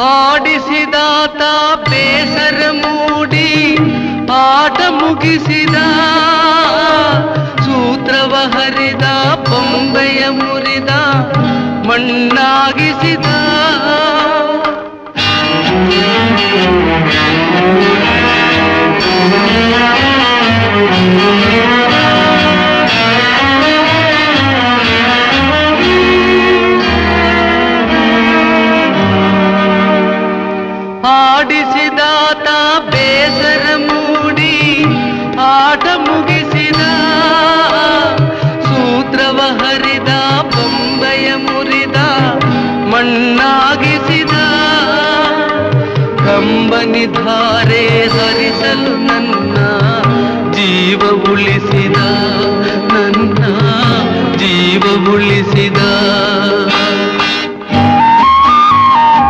ಆಡಿಸಿದಾತ ಬೇಸರ ಮೂಡಿ ಆಟ ಮುಗಿಸಿದ. ಸೂತ್ರವ ಹರಿದ ಬೊಂಬೆಯ ಮುರಿದ ಮಣ್ಣಾಗಿಸಿದ. ಮೂಡಿಸಿದಾತ ಬೇಸರ ಮೂಡಿ ಆಟ ಮುಗಿಸಿದ. ಸೂತ್ರವ ಹರಿದ, ಬೊಂಬೆಯ ಮುರಿದ, ಮಣ್ಣಾಗಿಸಿದ. ಕಂಬನಿ ಧಾರೆ ಹರಿಸಲು ನನ್ನ ಜೀವ ಉಳಿಸಿದ, ನನ್ನ ಜೀವ ಉಳಿಸಿದ.